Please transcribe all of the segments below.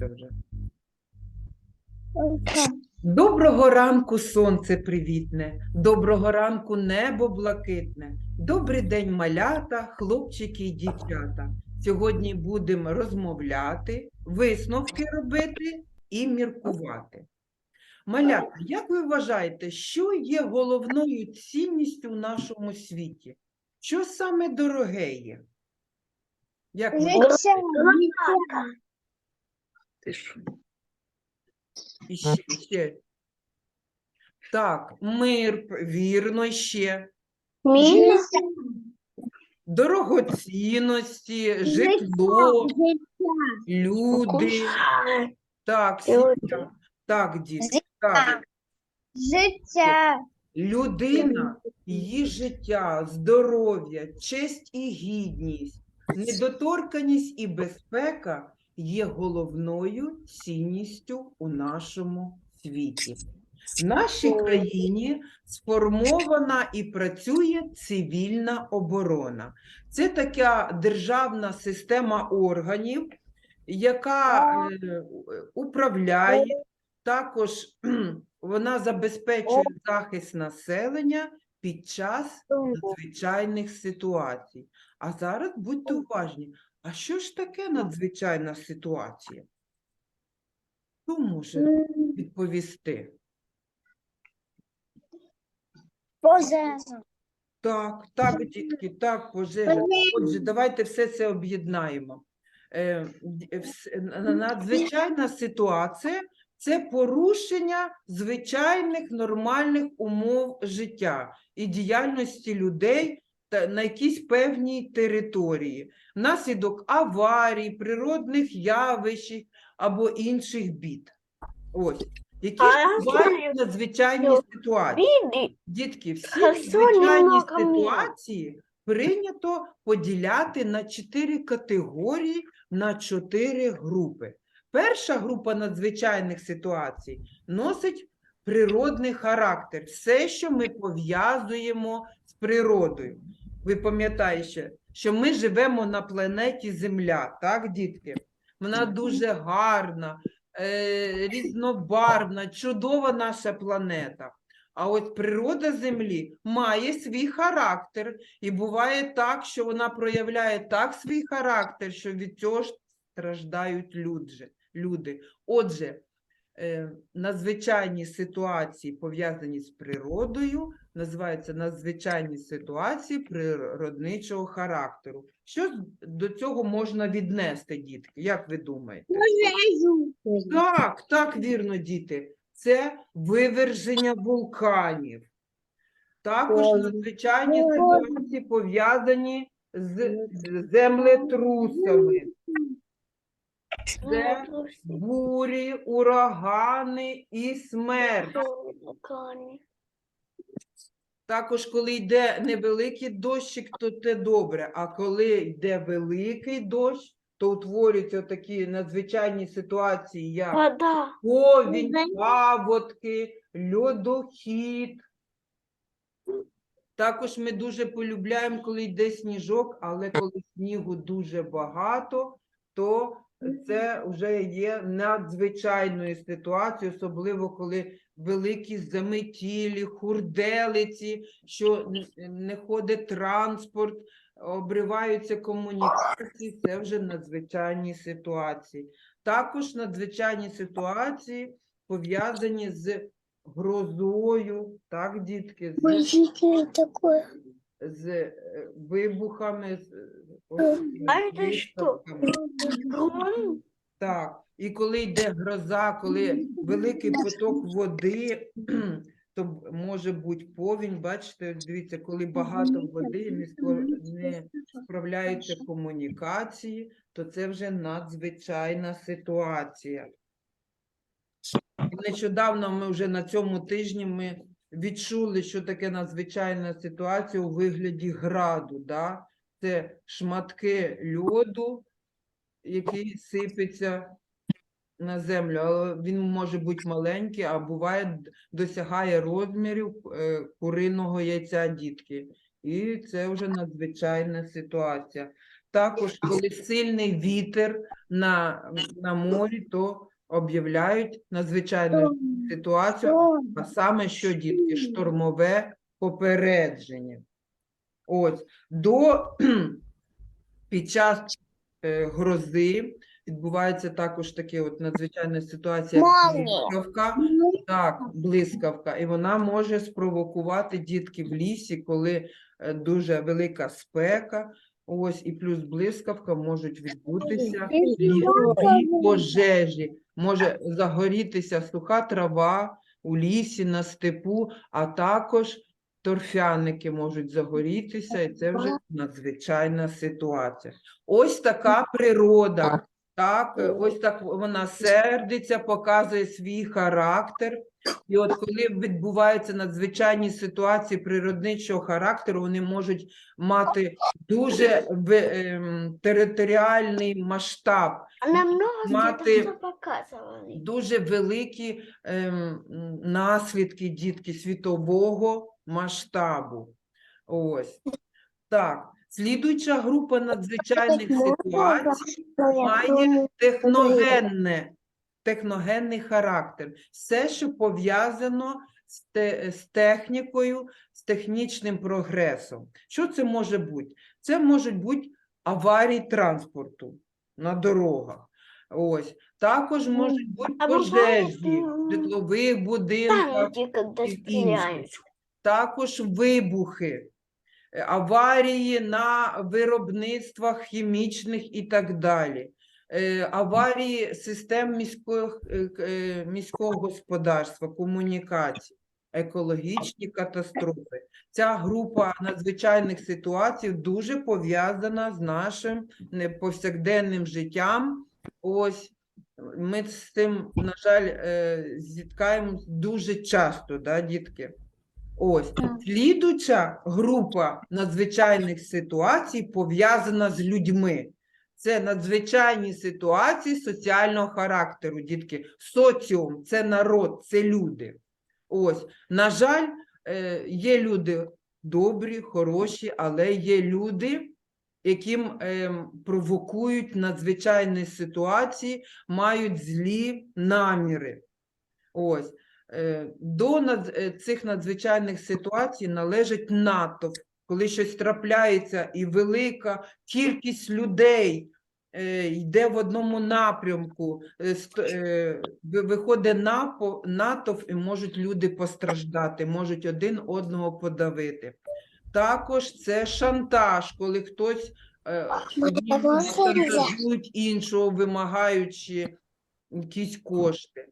вчиться вже. Доброго ранку, сонце привітне, доброго ранку, небо блакитне. Добрий день, малята, хлопчики і дівчата. Сьогодні будемо розмовляти, висновки робити і міркувати. Малята, як ви вважаєте, що є головною цінністю в нашому світі? Що саме дороге є? Як ви Ти що? І ще, ще. Так, мир, вірно, ще. Дорогоцінності, житло, люди. Так, сім'я. Так, діти, так. Життя. Людина, її життя, здоров'я, честь і гідність, недоторканість і безпека є головною цінністю у нашому світі. В нашій країні сформована і працює цивільна оборона. Це така державна система органів, яка е, управляє, також вона забезпечує захист населення під час надзвичайних ситуацій. А зараз будьте уважні, а що ж таке надзвичайна ситуація? Хто може відповісти? Пожежа. Так, так, дітки, так, пожежа. Отже, давайте все це об'єднаємо. Е, е, вс- Надзвичайна ситуація це порушення звичайних нормальних умов життя і діяльності людей на якійсь певній території, внаслідок аварій, природних явищ або інших бід. Ось. Які бувають надзвичайні ситуації? Дітки, всі надзвичайні ситуації прийнято поділяти на чотири категорії, на чотири групи. Перша група надзвичайних ситуацій носить природний характер, все, що ми пов'язуємо з природою. Ви пам'ятаєте, що ми живемо на планеті Земля, так, дітки? Вона дуже гарна, е, різнобарвна, чудова наша планета. А от природа Землі має свій характер, і буває так, що вона проявляє так свій характер, що від цього ж страждають люди. Отже, е, надзвичайні ситуації, пов'язані з природою, називаються надзвичайні ситуації природничого характеру. Що до цього можна віднести, дітки? Як ви думаєте? Так, так, вірно, діти. Це виверження вулканів. Також надзвичайні ситуації пов'язані з землетрусами. Це бурі, урагани і смерть. Також, коли йде невеликий дощик, то це добре. А коли йде великий дощ, то утворюються такі надзвичайні ситуації, як Вода. повінь, паводки, льодохід. Також ми дуже полюбляємо, коли йде сніжок, але коли снігу дуже багато, то це вже є надзвичайною ситуацією, особливо коли великі заметілі, хурделиці, що не ходить транспорт, обриваються комунікації, це вже надзвичайні ситуації. Також надзвичайні ситуації пов'язані з грозою, так, дітки, з, з е, вибухами, з А це що? Гром. Так, і коли йде гроза, коли великий поток води, то може бути повінь. Бачите, дивіться, коли багато води не справляються комунікації, то це вже надзвичайна ситуація. Нещодавно ми вже на цьому тижні ми відчули, що таке надзвичайна ситуація у вигляді граду. Да? Це шматки льоду, який сипеться на землю, але він може бути маленький, а буває досягає розмірів е, куриного яйця дітки. І це вже надзвичайна ситуація. Також, коли сильний вітер на, на морі, то об'являють надзвичайну ситуацію, а саме що, дітки, штормове попередження. Ось, до, під час е, грози відбувається також таке от надзвичайна ситуація, як блискавка. Так, блискавка, і вона може спровокувати дітки в лісі, коли е, дуже велика спека. Ось і плюс блискавка можуть відбутися лісові пожежі. Може загорітися суха трава у лісі, на степу, а також торфяники можуть загорітися, і це вже надзвичайна ситуація. Ось така природа. Так, ось так вона сердиться, показує свій характер. І от коли відбуваються надзвичайні ситуації природничого характеру, вони можуть мати дуже ем, територіальний масштаб, Мати- дуже великі ем, наслідки дітки світового масштабу. Ось. Так, слідуюча група надзвичайних ситуацій має техногенне, техногенний характер. Все, що пов'язано з, те, з технікою, з технічним прогресом. Що це може бути? Це можуть бути аварії транспорту на дорогах. Ось. Також можуть бути пожежі в житлових будинках, и стреляют. Також вибухи, е, аварії на виробництвах хімічних і так далі, е, аварії систем міського, е, міського господарства, комунікацій, екологічні катастрофи. Ця група надзвичайних ситуацій дуже пов'язана з нашим повсякденним життям. Ось ми з цим, на жаль, зіткаємось дуже часто, да, дітки? Ось, слідуча група надзвичайних ситуацій пов'язана з людьми. Це надзвичайні ситуації соціального характеру, дітки. Соціум це народ, це люди. Ось, на жаль, е, є люди добрі, хороші, але є люди, яким ем, провокують надзвичайні ситуації, мають злі наміри. Ось. Е, До над- е, цих надзвичайних ситуацій належить натовп, коли щось трапляється і велика кількість людей е, йде в одному напрямку, виходить натовп і можуть люди постраждати, можуть один одного подавити. Також це шантаж, коли хтось шантажують іншого, вимагаючи якісь кошти,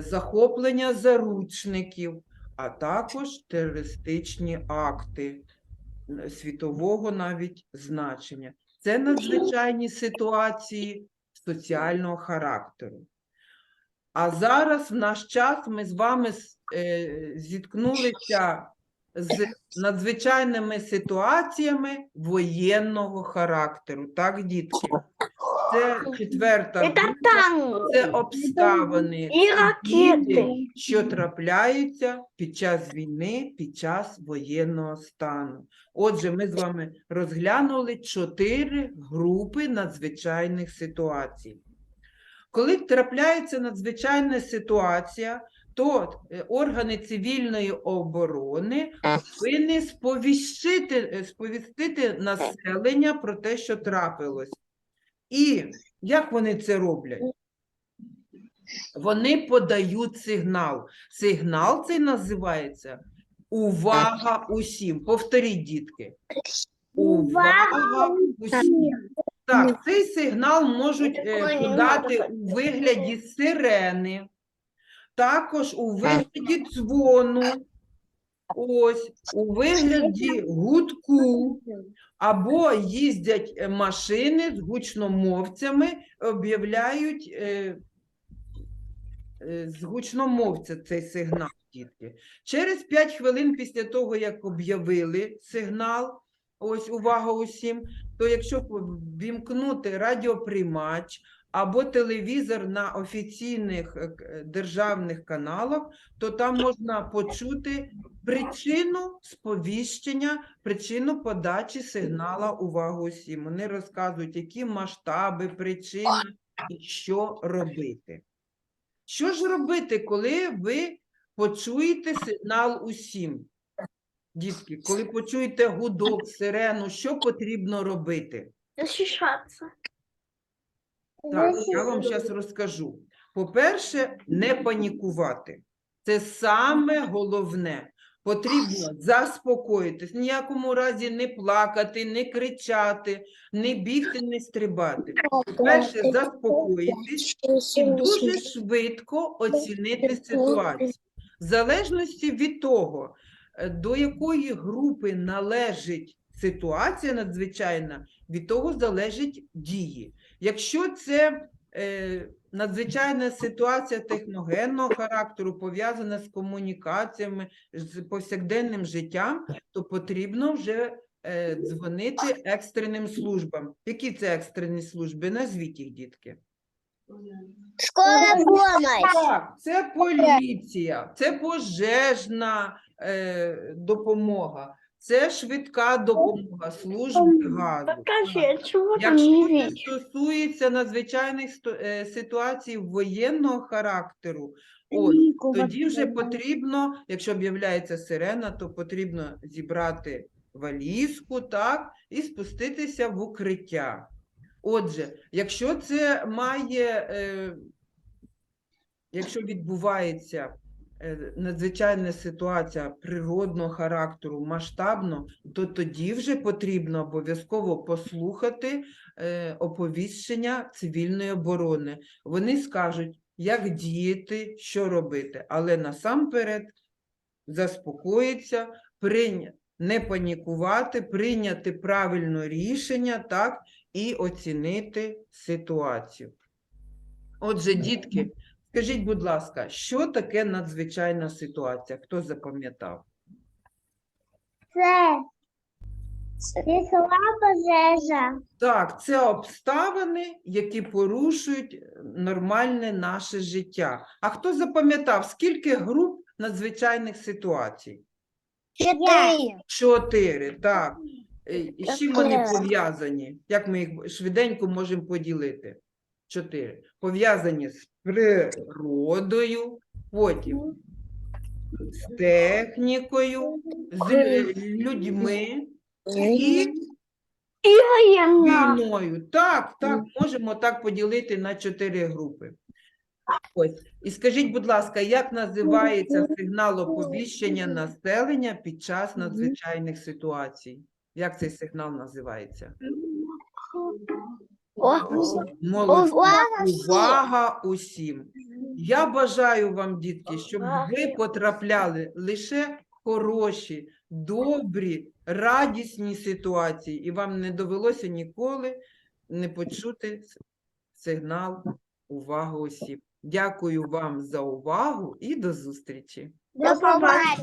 захоплення заручників, а також терористичні акти е, світового навіть значення. Це надзвичайні ситуації соціального характеру. А зараз в наш час ми з вами е, зіткнулися з надзвичайними ситуаціями воєнного характеру. Так, дітки? Це четверта група, це обставини, И ракеты. події, що трапляються під час війни, під час воєнного стану. Отже, ми з вами розглянули чотири групи надзвичайних ситуацій. Коли трапляється надзвичайна ситуація, то е, органи цивільної оборони повинні е, сповістити населення про те, що трапилось. І як вони це роблять? Вони подають сигнал. Сигнал цей називається Увага усім. Повторіть, дітки. Увага усім. Так, цей сигнал можуть е, подати у вигляді сирени, також у вигляді дзвону, ось, у вигляді гудку, або їздять е, машини з гучномовцями, об'являють е, е, з гучномовця цей сигнал, дітки. Через 5 хвилин після того, як об'явили сигнал, ось увага усім, то якщо вімкнути радіоприймач або телевізор на офіційних е, е, державних каналах, то там можна почути причину сповіщення, причину подачі сигнала увагу усім. Вони розказують, які масштаби, причини і що робити. Що ж робити, коли ви почуєте сигнал усім? Дітки, коли почуєте гудок, сирену, що потрібно робити? Защищаться. Так, я вам зараз розкажу. По-перше, не панікувати. Це саме головне. Потрібно заспокоїтись, ніякому разі не плакати, не кричати, не бігти, не стрибати. Перше, заспокоїтись і дуже швидко оцінити ситуацію. В залежності від того, е, до якої групи належить ситуація надзвичайна, від того залежать дії. Якщо це е, надзвичайна ситуація техногенного характеру, пов'язана з комунікаціями, з повсякденним життям, то потрібно вже е, дзвонити екстреним службам. Які це екстрені служби? Назвіть їх, дітки. Скорая помощь. Так, це поліція, це пожежна е, допомога, це швидка допомога, служби газу. Покажи, чего там Якщо не це стосується надзвичайних сто- е, ситуацій воєнного характеру, от, тоді вже потрібно, якщо об'являється сирена, то потрібно зібрати валізку, так, і спуститися в укриття. Отже, якщо це має, е, якщо відбувається надзвичайна ситуація природного характеру, масштабно, то тоді вже потрібно обов'язково послухати е, оповіщення цивільної оборони. Вони скажуть, як діяти, що робити, але насамперед заспокоїться, прийня... не панікувати, прийняти правильне рішення, так, і оцінити ситуацію. Отже, дітки, скажіть, будь ласка, що таке надзвичайна ситуація? Хто запам'ятав? Це лісова пожежа. Так, це обставини, які порушують нормальне наше життя. А хто запам'ятав, скільки груп надзвичайних ситуацій? Чотири. Чотири, так. І з чим вони пов'язані? Як ми їх швиденько можемо поділити? Чотири. Пов'язані з природою, потім з технікою, з е, людьми і И военно. війною. Так, так, можемо так поділити на чотири групи. Ось. І скажіть, будь ласка, як називається сигнал оповіщення населення під час надзвичайних ситуацій? Як цей сигнал називається? Молодці. Увага всім! Увага усім. Я бажаю вам, дітки, щоб ви потрапляли лише в хороші, добрі, радісні ситуації, і вам не довелося ніколи не почути сигнал увагу усім. Дякую вам за увагу і до зустрічі. До побачення.